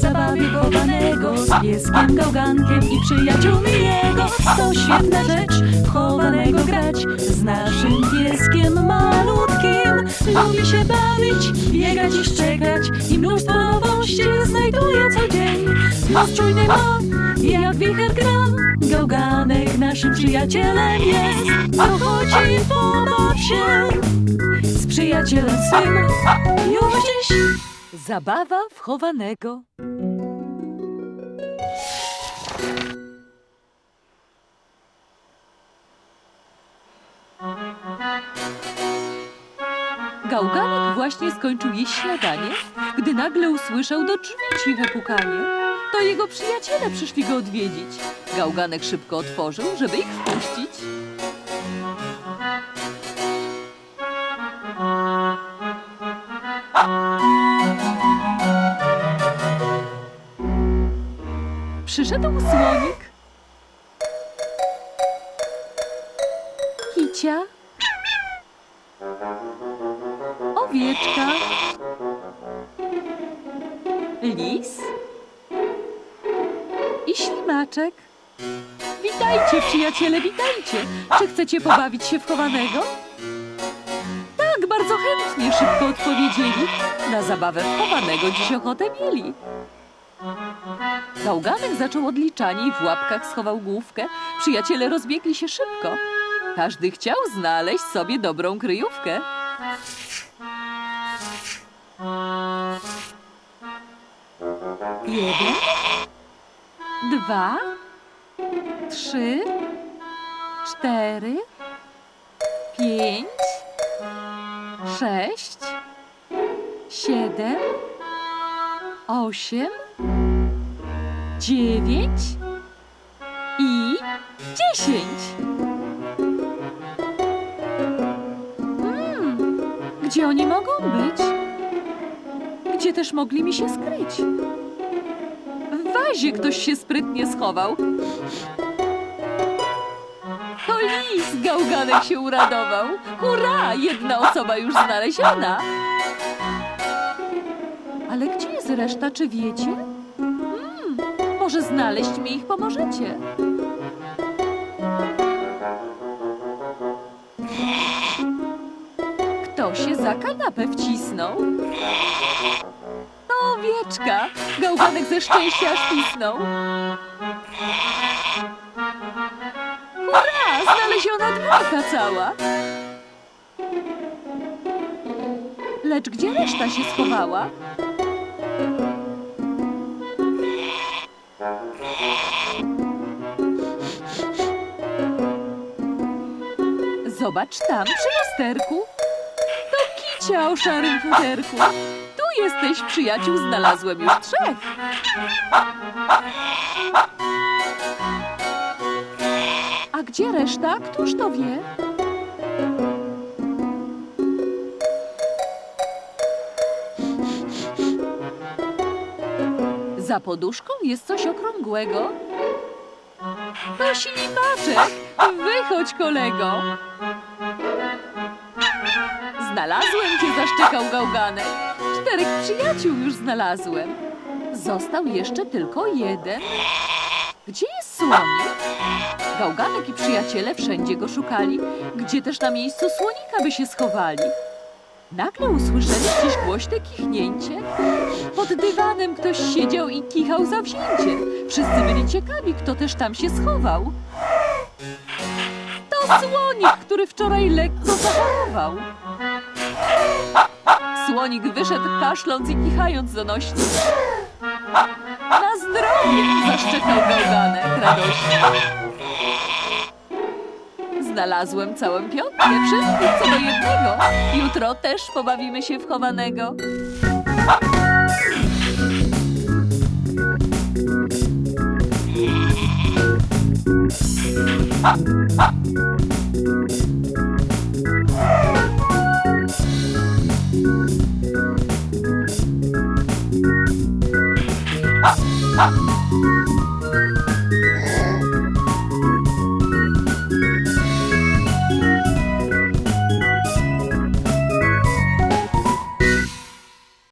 zabawie chowanego z pieskiem, gałgankiem i przyjaciółmi jego. To świetna rzecz, chowanego grać z naszym pieskiem malutkim. Lubi się bawić, biegać i szczekać i mnóstwo nowości znajduje co dzień. Nos czujny ma, jak wicher gra, gałganek naszym przyjacielem jest. To chodzi pobaw się z przyjacielem swym już dziś. Zabawa wchowanego. Gałganek właśnie skończył jeść śniadanie, gdy nagle usłyszał do drzwi ciche pukanie. To jego przyjaciele przyszli go odwiedzić. Gałganek szybko otworzył, żeby ich wpuścić. Przyszedł słonik. Kicia. Owieczka. Lis. I ślimaczek. Witajcie, przyjaciele, witajcie. Czy chcecie pobawić się w chowanego? Tak, bardzo chętnie, szybko odpowiedzieli. Na zabawę w chowanego dziś ochotę mieli. Gałganek zaczął odliczanie i w łapkach schował główkę. Przyjaciele rozbiegli się szybko. Każdy chciał znaleźć sobie dobrą kryjówkę. Jeden, dwa, trzy, cztery, pięć, sześć, siedem, osiem, dziewięć i dziesięć. Hmm, gdzie oni mogą być? Gdzie też mogli mi się skryć? W wazie ktoś się sprytnie schował. To lis! Gałganek się uradował. Hurra! Jedna osoba już znaleziona. Ale gdzie reszta, czy wiecie? Hmm, może znaleźć mi ich pomożecie. Kto się za kanapę wcisnął? To owieczka. Gałganek ze szczęścia aż pisnął. Hurra! Znaleziona dwójka cała. Lecz gdzie reszta się schowała? Zobacz tam, przy lusterku. To kicia o szarym futerku. Tu jesteś, przyjaciół, znalazłem już trzech. A gdzie reszta? Któż to wie? Za poduszką jest coś okrągłego. To ślimaczek! Wychodź, kolego! Znalazłem cię, zaszczekał gałganek. Czterech przyjaciół już znalazłem. Został jeszcze tylko jeden. Gdzie jest słonik? Gałganek i przyjaciele wszędzie go szukali, gdzie też na miejscu słonika by się schowali. Nagle usłyszeli gdzieś głośne kichnięcie. Pod dywanem ktoś siedział i kichał zawzięcie. Wszyscy byli ciekawi, kto też tam się schował. To słonik, który wczoraj lekko zachorował. Słonik wyszedł kaszląc i kichając donośnie. Na zdrowie! zaszczekał gałganek radośnie. Znalazłem całą piątkę, wszystkich co do jednego. Jutro też pobawimy się w chowanego.